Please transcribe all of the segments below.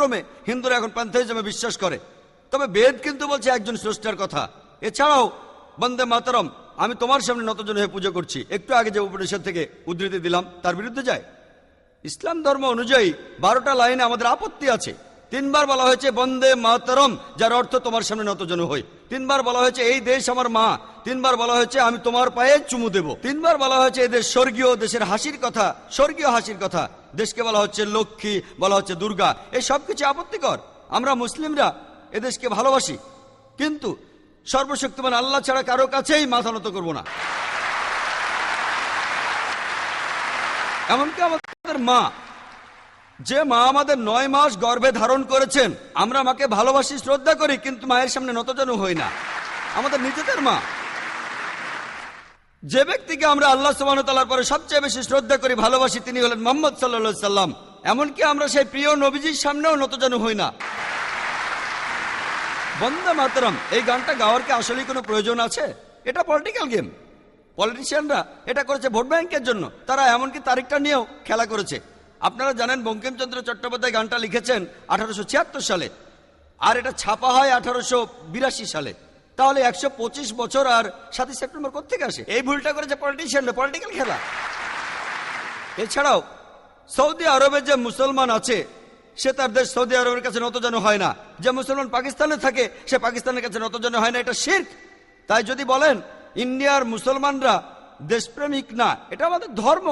কালক্রমে হিন্দুরা এখন প্যান্থাইজমে বিশ্বাস করে। তবে বেদ কিন্তু বলছে একজন স্রষ্টার কথা। এছাড়াও, বন্দে মাতরম, আমি তোমার সামনে নতজন হয়ে পুজো করছি। একটু আগে যে উপনিষদ থেকে উদ্ধৃতি দিলাম, তার বিরুদ্ধে যায়। ইসলাম ধর্ম অনুযায়ী বারোটা লাইনে আমাদের আপত্তি আছে। তিনবার বলা হয়েছে, বন্দে মাতরম, যার অর্থ তোমার সামনে নতজন হই। তিনবার বলা হয়েছে, এই দেশ আমার মা। তিনবার বলা হয়েছে, আমি তোমার পায়ে চুমু দেব। তিনবার বলা হয়েছে, এদের স্বর্গীয় দেশের হাসির কথা, স্বর্গীয় হাসির কথা। দেশকে বলা হচ্ছে লক্ষ্মী, বলা হচ্ছে দুর্গা, এই সব কিছু আপত্তিকর। আমরা মুসলিমরা এদেশকে ভালোবাসি। কিন্তু সর্বশক্তিমান আল্লাহ ছাড়া কারও কাছেই মাথা নত করব না। এমনকি আমাদের মা, যে মা আমাদের নয় মাস গর্ভে ধারণ করেছেন, আমরা মাকে ভালোবাসি, শ্রদ্ধা করি, কিন্তু মায়ের সামনে নতজন হই না। আমাদের নিজেদের মা। যে ব্যক্তিকে আমরা আল্লাহ সুবাহতালার পরে সবচেয়ে বেশি শ্রদ্ধা করি, ভালোবাসি, তিনি হলেন মোহাম্মদ সাল্লা সাল্লাম এমনকি আমরা সেই প্রিয় নবীজির সামনেও নতজন হই না। বন্দে মাতরম, এই গানটা গাওয়ার কি আসলে কোনো প্রয়োজন আছে? এটা পলিটিক্যাল গেম পলিটিশিয়ানরা এটা করেছে ভোট ব্যাংকের জন্য। তারা এমনকি তারিখটা নিয়েও খেলা করেছে। আপনারা জানেন বঙ্কিমচন্দ্র চট্টোপাধ্যায় গানটা লিখেছেন আঠারোশো ছিয়াত্তর সালে। আর এটা ছাপা হয় আঠারোশো বিরাশি সালে। তাহলে একশো পঁচিশ বছর আর সাতই সেপ্টেম্বর কোথেকে আসে? এই ভুলটা করেছে পলিটিশিয়ানরা পলিটিক্যাল খেলা। এছাড়াও, সৌদি আরবে যে মুসলমান আছে, সে তার দেশ সৌদি আরবের কাছে নতজন হয় না। যে মুসলমান পাকিস্তানে থাকে, সে পাকিস্তানের কাছে নতজন হয় না, এটা শির্ক। তাই যদি বলেন, ইন্ডিয়ার মুসলমানরা দেশপ্রেমিক না, এটা আমাদের ধর্ম।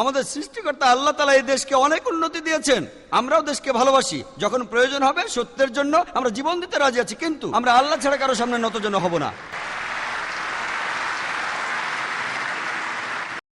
আমাদের সৃষ্টিকর্তা আল্লাহ তালা এই দেশকে অনেক উন্নতি দিয়েছেন। আমরাও দেশকে ভালোবাসি। যখন প্রয়োজন হবে সত্যের জন্য আমরা জীবন দিতে রাজি আছি, কিন্তু আমরা আল্লাহ ছাড়া কারও সামনে নতজন হব না।